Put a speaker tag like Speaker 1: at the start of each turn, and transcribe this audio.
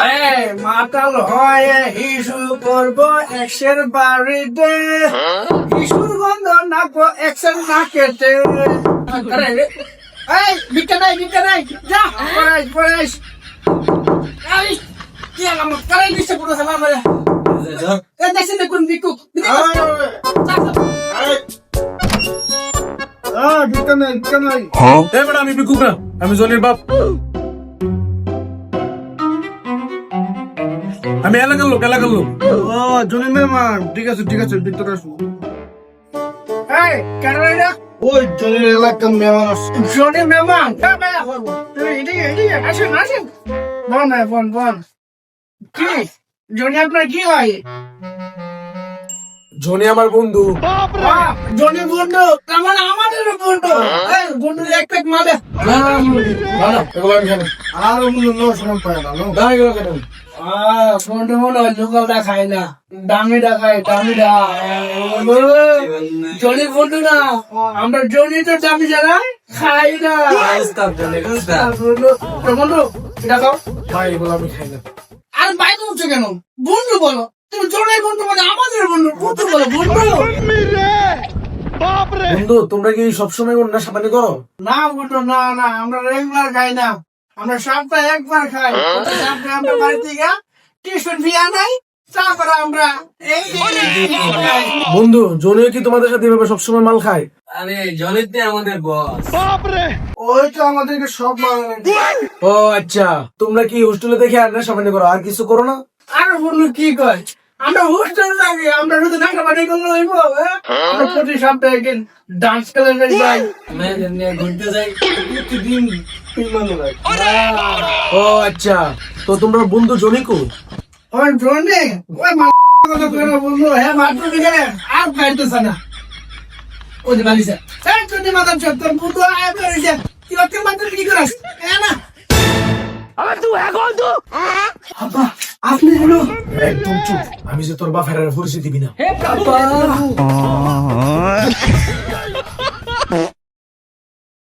Speaker 1: এই মাতাল হয়ে হিসু করব এক্সের বাড়িতে। হিসুর গন্ধ নাকো এক্সের নাকেতে। এই বিকা নাই বিকা নাই যা পড়াইস পড়াইস। এই কি আমার কারে দিছে পুরো সালা মারে এই দেখছেন কোন বিকু
Speaker 2: এ বেটা আমি বিকুক না আমি জনির বাপ। আমি এলাকার লোক এলাকার লোক।
Speaker 3: ও জনি মেহমান। ঠিক আছে ঠিক আছে ভিতরে আসো।
Speaker 1: এই রে
Speaker 3: ওই জনির এলাকার মেহমান আসছে।
Speaker 1: জনি মেহমান? এদিকে এদিকে আসেন আসেন। বল না বল বল কি? জনি আপনার কি হয়?
Speaker 2: জনি আমার বন্ধু।
Speaker 1: জনি বন্ধু তার মানে আমাদের বন্ধু এই বন্ধু এক প্যাক মাদে।
Speaker 2: না না না এগুলো আমি খাব
Speaker 3: আর মনে নো পায় না না
Speaker 2: এগুলো কেন
Speaker 1: আহ বন্ধু মনে হয় লোকালটা খায় না দামিটা খায় দামিটা জনি বন্ধু না আমরা জনি তো দামি জানাই খাই না। বন্ধু এটা খাও।
Speaker 2: ভাই এগুলো আমি খাই না।
Speaker 1: আর বাইরে উঠছে কেন? বন্ধু বলো। তুমি জনের বন্ধু মানে আমাদের বন্ধু বন্ধু বলো বন্ধু।
Speaker 2: বন্ধু তোমরা কি সবসময় কোনো নেশা পানি করো?
Speaker 1: না বন্ধু না না আমরা রেগুলার খাই না। আমরা সপ্তাহে একবার খাই। সপ্তাহে আমরা বাড়ি থেকে টিউশন ফি আনাই তারপরে আমরা এই
Speaker 2: বন্ধু জনিও কি তোমাদের সাথে এভাবে সবসময় মাল খায়?
Speaker 4: আরে জনিতে আমাদের বস
Speaker 3: ওই তো আমাদেরকে সব মানে
Speaker 2: ও আচ্ছা। তোমরা কি হোস্টেলে দেখে আর নেশা পানি করো? আর কিছু করো না?
Speaker 1: আর বন্ধু কি কয়? আমরা হোস্টেল থাকি আমরা শুধু নাকা পানি করলে হইব হ্যাঁ? আমরা প্রতি সপ্তাহে একদিন ডান্স ক্লাসে যাই।
Speaker 4: মেয়েদের নিয়ে ঘুরতে যাই।
Speaker 3: প্রতিদিন
Speaker 2: ও আচ্ছা। তো তোমরা বন্ধু জনি কো
Speaker 1: ওই জনি ওই মা কথা কেন বন্ধু হ্যাঁ মাত্র দিকে আর খাইতেছে না। ওই যে চোখ তোর বন্ধু আয় বেরিয়েছে তুই ওকে মাত্র কি করাস? হ্যাঁ না আব্বা আপনি হলো
Speaker 2: একদম চুপ। আমি যে তোর বাপের আর পরিচয় দিবি না।